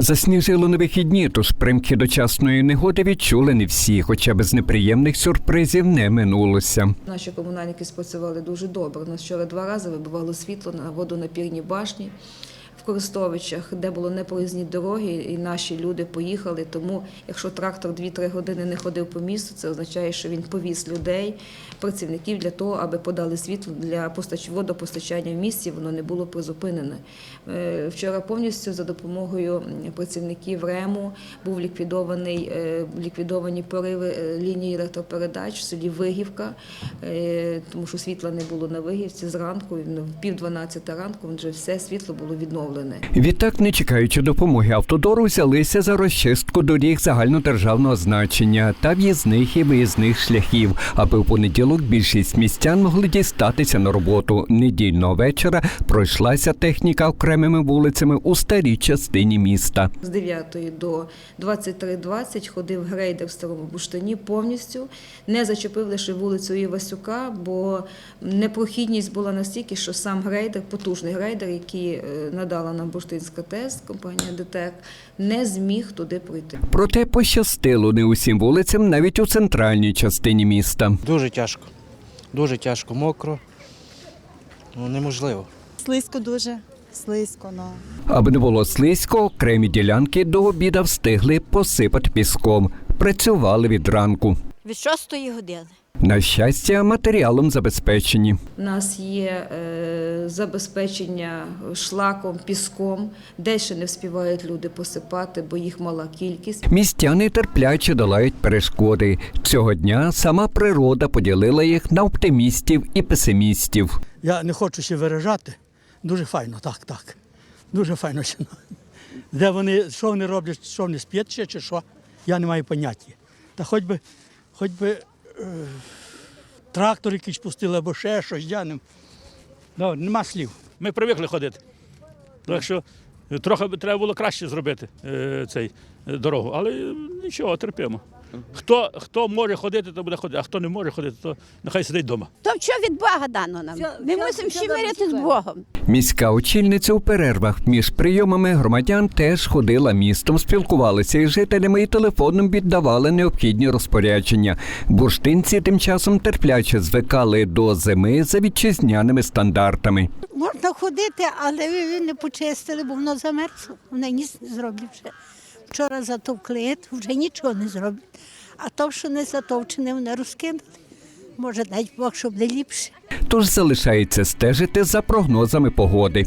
Засніжило на вихідні, тож примки дочасної негоди відчули не всі, хоча без неприємних сюрпризів не минулося. Наші комунальники спрацювали дуже добре. Нас вчора два рази вибивало світло на водонапірній башні Користовичах, де було непроїзні дороги, і наші люди поїхали. Тому, якщо трактор 2-3 години не ходив по місту, це означає, що він повіз людей, працівників для того, аби подали світло для постач- водопостачання в місті, воно не було призупинене. Е, Вчора повністю за допомогою працівників РЕМу був ліквідований е, ліквідовані пориви е, лінії електропередач в селі Вигівка, тому що світла не було на Вигівці зранку, ну, в пів 12 ранку вже все світло було відновлене. Відтак, не чекаючи допомоги автодору, взялися за розчистку доріг загальнодержавного значення та в'їзних і виїзних шляхів, аби в понеділок більшість містян могли дістатися на роботу. Недільного вечора пройшлася техніка окремими вулицями у старій частині міста. З 9 до 23.20 ходив грейдер в старому буштині повністю, не зачепив лише вулицю Івасюка, бо непрохідність була настільки, що сам грейдер, потужний грейдер, який е, надала нам Буштинська ТЕС, компанія ДТЕК, не зміг туди пройти. Проте пощастило не усім вулицям, навіть у центральній частині міста. Дуже тяжко. Дуже тяжко, мокро. Ну, неможливо. Слизько дуже, слизько, ну. Аби не було слизько, окремі ділянки до обіда встигли посипати піском. Працювали від ранку. Від шостої години. На щастя, матеріалом забезпечені. У нас є е, забезпечення шлаком, піском, де ще не вспівають люди посипати, бо їх мала кількість. Містяни терпляче долають перешкоди. Цього дня сама природа поділила їх на оптимістів і песимістів. Я не хочу ще виражати. Дуже файно, так, так. Дуже файно. ще. Де вони, що вони роблять, що вони сп'ять ще чи що, я не маю поняття. Та хоч би, хоч би трактор якийсь пустили або ще щось, я. Ну, нема слів. Ми привикли ходити. Так що трохи треба було краще зробити е, цей е, дорогу, але е, нічого, терпимо. Хто, хто може ходити, то буде ходити, а хто не може ходити, то нехай сидить вдома. То що від Бога дано нам? Ми мусимо ще мирити з Богом. Міська очільниця у перервах між прийомами громадян теж ходила містом, спілкувалися із жителями і телефоном віддавали необхідні розпорядження. Бурштинці тим часом терпляче звикали до зими за вітчизняними стандартами. Можна ходити, але ви не почистили, бо воно замерзло. Вони ніс не зроблять вже. Вчора затовкли, вже нічого не зроблять. А то, що не затовчене, вони розкинули. Може, дай Бог, щоб не ліпше. Тож залишається стежити за прогнозами погоди.